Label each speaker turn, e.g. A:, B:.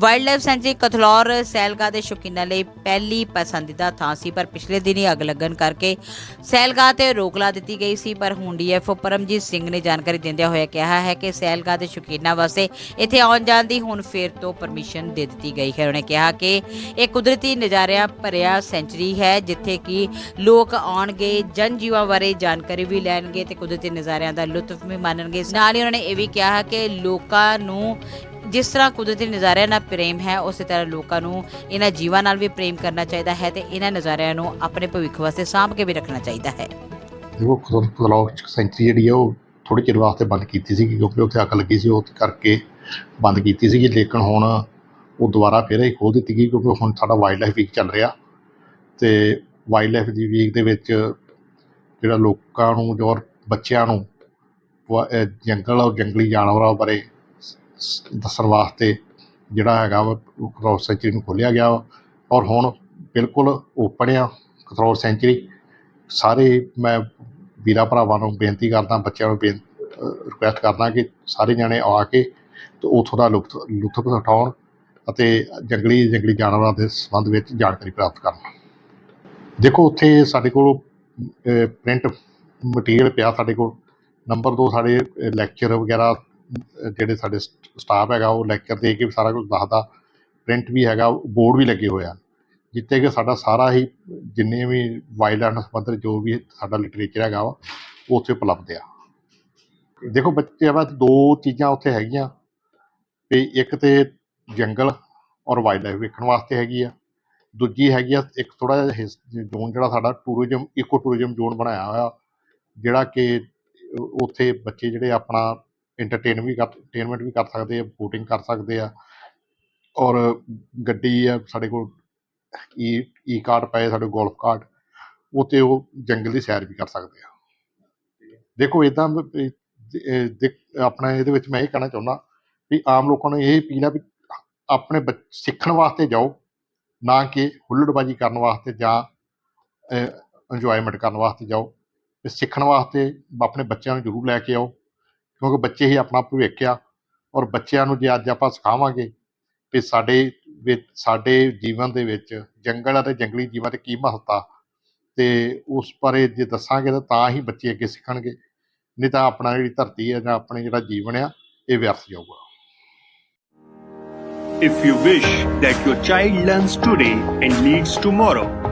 A: Wild sanctuary ਕਥਲੌਰ ਸੈਲਗਾਹ ਦੇ ਸ਼ੌਕੀਨਾਂ ਲਈ ਪਹਿਲੀ ਪਸੰਦੀਦਾ ਥਾਂ ਸੀ, ਪਰ ਪਿਛਲੇ ਦਿਨੀ ਅੱਗ ਲੱਗਣ ਕਰਕੇ ਸੈਲਗਾਹ ਤੇ ਰੋਕ ਲਾ ਦਿੱਤੀ ਗਈ ਸੀ, ਪਰ ਹੁਣ ਡੀਐਫਓ ਪਰਮਜੀਤ ਸਿੰਘ ਨੇ ਜਾਣਕਾਰੀ ਦਿੰਦਿਆਂ ਹੋਇਆ ਕਿਹਾ ਹੈ ਕਿ ਸੈਲਗਾਹ ਦੇ ਸ਼ੌਕੀਨਾਂ ਵਾਸਤੇ ਇੱਥੇ ਆਉਣ ਜਾਣ ਦੀ ਹੁਣ ਫੇਰ ਤੋਂ ਪਰਮਿਸ਼ਨ ਦੇ ਦਿੱਤੀ ਗਈ ਹੈ। ਉਹਨੇ ਕਿਹਾ ਕਿ ਇਹ ਕੁਦਰਤੀ ਨਜ਼ਾਰਿਆਂ ਭਰਿਆ ਸੈਂਚਰੀ ਹੈ, ਜਿੱਥੇ ਕਿ ਲੋਕ ਆਉਣਗੇ ਜਨ ਜੀਵਾਂ ਬਾਰੇ ਜਾਣਕਾਰੀ ਵੀ ਲੈਣਗੇ ਤੇ ਕੁਦਰਤੀ ਨਜ਼ਾਰਿਆਂ ਦਾ ਲੁਤਫ ਵੀ ਮਾਣਨਗੇ। ਨਾਲ ਹੀ ਉਹਨਾਂ ਨੇ ਇਹ ਵੀ ਕਿਹਾ ਕਿ ਲੋਕਾਂ ਨੂੰ ਜਿਸ ਤਰ੍ਹਾਂ ਕੁਦਰਤੀ ਨਜ਼ਾਰਿਆਂ ਨਾਲ ਪ੍ਰੇਮ ਹੈ, ਉਸੇ ਤਰ੍ਹਾਂ ਲੋਕਾਂ ਨੂੰ ਇਹਨਾਂ ਜੀਵਾਂ ਨਾਲ ਵੀ ਪ੍ਰੇਮ ਕਰਨਾ ਚਾਹੀਦਾ ਹੈ ਤੇ ਇਹਨਾਂ ਨਜ਼ਾਰਿਆਂ ਨੂੰ ਆਪਣੇ ਭਵਿੱਖ ਵਾਸਤੇ ਸਾਂਭ ਕੇ ਵੀ ਰੱਖਣਾ ਚਾਹੀਦਾ ਹੈ।
B: ਦੇਖੋ ਕਲੌਕ ਸੈਂਚਰੀ ਜਿਹੜੀ ਹੈ ਉਹ ਥੋੜੇ ਚਿਰ ਵਾਸਤੇ ਬੰਦ ਕੀਤੀ ਸੀ ਕਿਉਂਕਿ ਉੱਥੇ ਅੱਗ ਲੱਗੀ ਸੀ, ਉਹ ਕਰਕੇ ਬੰਦ ਕੀਤੀ ਸੀ ਲੇਕਿਨ ਹੁਣ ਉਹ ਦੁਬਾਰਾ ਫਿਰ ਹੀ ਖੋਲ ਦਿੱਤੀ ਗਈ ਕਿਉਂਕਿ ਹੁਣ ਸਾਡਾ ਵਾਈਲਡ ਲਾਈਫ ਵੀਕ ਚੱਲ ਰਿਹਾ ਤੇ ਵਾਈਲਡ ਲਾਈਫ ਦੀ ਵੀਕ ਦੇ ਵਿੱਚ ਜਿਹੜਾ ਲੋਕਾਂ ਨੂੰ ਜੋ ਬੱਚਿਆਂ ਨੂੰ ਜੰਗਲ ਔਰ ਜੰਗਲੀ ਜਾਨਵਰਾਂ ਬਾਰੇ ਦੱਸਣ ਵਾਸਤੇ ਜਿਹੜਾ ਹੈਗਾ ਵਾ ਕਲੌਕ ਸੈਂਚਰੀ ਨੂੰ ਖੋਲ੍ਹਿਆ ਗਿਆ ਵਾ। ਔਰ ਹੁਣ ਬਿਲਕੁਲ ਓਪਨ ਆ ਕਲੌਕ ਸੈਂਚਰੀ। ਸਾਰੇ ਮੈਂ ਵੀਰਾਂ ਭਰਾਵਾਂ ਨੂੰ ਬੇਨਤੀ ਕਰਦਾ, ਬੱਚਿਆਂ ਨੂੰ ਬੇਨ ਰਿਕੁਐਸਟ ਕਰਦਾ ਕਿ ਸਾਰੇ ਜਣੇ ਆ ਕੇ ਤੇ ਉੱਥੋਂ ਦਾ ਲੁਤਫ ਲੁਤਫ ਉਠਾਉਣ ਅਤੇ ਜੰਗਲੀ ਜੰਗਲੀ ਜਾਨਵਰਾਂ ਦੇ ਸੰਬੰਧ ਵਿੱਚ ਜਾਣਕਾਰੀ ਪ੍ਰਾਪਤ ਕਰਨ। ਦੇਖੋ, ਉੱਥੇ ਸਾਡੇ ਕੋਲ ਪ੍ਰਿੰਟ ਮਟੀਰੀਅਲ ਪਿਆ ਸਾਡੇ ਕੋਲ। ਨੰਬਰ 2 ਸਾਡੇ ਲੈਕਚਰ ਵਗੈਰਾ ਜਿਹੜੇ ਸਾਡੇ ਸਟਾਫ ਹੈਗਾ, ਉਹ ਲੈਕਚਰ ਦੇ ਕੇ ਵੀ ਸਾਰਾ ਕੁਝ ਦੱਸਦਾ। ਪ੍ਰਿੰਟ ਵੀ ਹੈਗਾ ਬੋਰਡ ਵੀ ਲੱਗੇ ਹੋਏ ਆ। ਜਿੱਥੇ ਕਿ ਸਾਡਾ ਸਾਰਾ ਹੀ ਜਿੰਨੇ ਵੀ ਵਾਈਲਡ ਲਾਈਫ ਨਾਲ ਸੰਬੰਧਿਤ ਜੋ ਵੀ ਸਾਡਾ ਲਿਟਰੇਚਰ ਹੈਗਾ ਵਾ, ਉਹ ਉੱਥੇ ਉਪਲਬਧ ਆ। ਦੇਖੋ, ਬੱਚੇ ਵਾਸਤੇ ਦੋ ਚੀਜ਼ਾਂ ਉੱਥੇ ਹੈਗੀਆਂ। ਵੀ ਇੱਕ ਤੇ ਜੰਗਲ ਔਰ ਵਾਈਲਡ ਲਾਈਫ ਵੇਖਣ ਵਾਸਤੇ ਹੈਗੀ ਆ। ਦੂਜੀ ਹੈਗੀ ਆ, ਇੱਕ ਥੋੜਾ ਜਿਹਾ ਜ਼ੋਨ ਜਿਹੜਾ ਸਾਡਾ ਟੂਰਿਜ਼ਮ ਇਕੋ ਟੂਰਿਜ਼ਮ ਜ਼ੋਨ ਬਣਾਇਆ ਹੋਇਆ, ਜਿਹੜਾ ਕਿ ਉੱਥੇ ਬੱਚੇ ਜਿਹੜੇ ਆਪਣਾ ਇੰਟਰਟੇਨ ਵੀ ਕਰ, entertainment ਵੀ ਕਰ ਸਕਦੇ ਆ ਬੋਟਿੰਗ ਕਰ ਸਕਦੇ ਆ। ਔਰ ਗੱਡੀ ਆ, ਸਾਡੇ ਕੋਲ ਈ ਈ ਕਾਰਟ ਪਏ ਸਾਡੇ ਗੋਲਫ ਕਾਰਟ ਉੱਤੇ ਉਹ ਜੰਗਲ ਦੀ ਸੈਰ ਵੀ ਕਰ ਸਕਦੇ ਆ। ਦੇਖੋ ਇਦਾਂ ਆਪਣਾ ਇਹਦੇ ਵਿੱਚ ਮੈਂ ਇਹ ਕਹਿਣਾ ਚਾਹੁੰਦਾ ਵੀ ਆਮ ਲੋਕਾਂ ਨੂੰ ਇਹ ਅਪੀਲ ਆ ਵੀ ਆਪਣੇ ਬੱਚ- ਸਿੱਖਣ ਵਾਸਤੇ ਜਾਓ, ਨਾ ਕਿ ਹੁੱਲੜਬਾਜੀ ਕਰਨ ਵਾਸਤੇ ਜਾਂ ਇੰਜੋਇਮੈਂਟ ਕਰਨ ਵਾਸਤੇ ਜਾਓ। ਤੇ ਸਿੱਖਣ ਵਾਸਤੇ ਆਪਣੇ ਬੱਚਿਆਂ ਨੂੰ ਜ਼ਰੂਰ ਲੈ ਕੇ ਆਓ। ਕਿਉਂਕਿ ਬੱਚੇ ਹੀ ਆਪਣਾ ਭਵਿੱਖ ਆ ਔਰ ਬੱਚਿਆਂ ਨੂੰ ਜੇ ਅੱਜ ਆਪਾਂ ਸਿਖਾਵਾਂਗੇ ਕਿ ਸਾਡੇ ਵਿੱਚ ਸਾਡੇ ਜੀਵਨ ਦੇ ਵਿੱਚ ਜੰਗਲ ਅਤੇ ਜੰਗਲੀ ਜੀਵਾਂ ਦੀ ਕੀ ਮਹੱਤਤਾ ਤੇ ਉਸ ਬਾਰੇ ਜੇ ਦੱਸਾਂਗੇ ਤਾਂ ਤਾਂ ਹੀ ਬੱਚੇ ਅੱਗੇ ਸਿੱਖਣਗੇ ਨਹੀਂ ਤਾਂ ਆਪਣਾ ਜਿਹੜੀ ਧਰਤੀ ਹੈ ਜਾਂ ਆਪਣੀ ਜਿਹੜਾ ਜੀਵਨ ਆ ਇਹ ਵਿਅਰਥ ਜਾਊਗਾ।
C: If you wish that your child learns today and leads tomorrow,